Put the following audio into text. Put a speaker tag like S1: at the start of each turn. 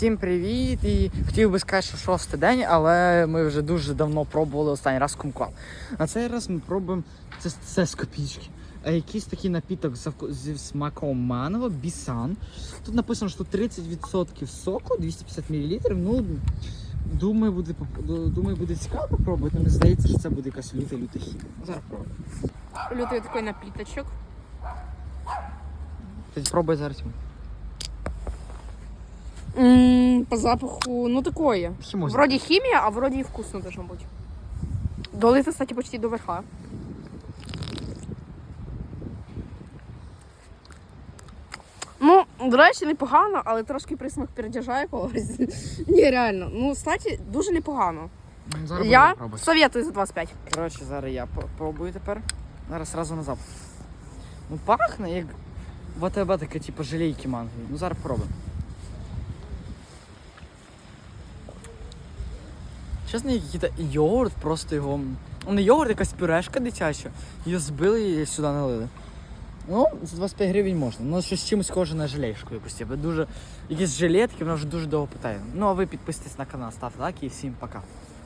S1: Всім привіт! І хотів би сказати, що шостий день, але ми вже дуже давно пробували останній раз кумквал. На цей раз ми пробуємо це, це з копійки. А якийсь такий напіток зі смаком манго, бісан. Тут написано, що 30% соку, 250 мл. Ну, думаю, буде, думаю, буде цікаво попробувати. Мені здається, що це буде якась люта люта. Ну, Зараз пробуємо.
S2: Лютий такий напіточок.
S1: Спробуй зараз.
S2: М, По запаху, ну такое.
S1: Хімоза.
S2: Вроде химия, а вроде и вкусно должно быть. Долито, кстати, почти до верха. Ну, до речі, непогано, але трошки присмак передяжає когось. Ні, реально. Ну, кстати, дуже непогано.
S1: Ну, Зараз
S2: Я
S1: будемо пробувати.
S2: советую за 25.
S1: Коротше, зараз я по- пробую тепер. Зараз одразу на запах. Ну пахне як ВТБ таке, типу, желейки мангові. Ну зараз пробуємо. Чесно, який-то йогурт, просто його. Ну не йогурт, якась пюрешка дитяча. Її збили і сюди налили. Ну, за 25 гривень можна. Ну, щось чимось схоже на желейшку якусь. Дуже... Якісь жилетки, вона вже дуже довго питає. Ну, а ви підписуйтесь на канал, ставте лайки і всім пока.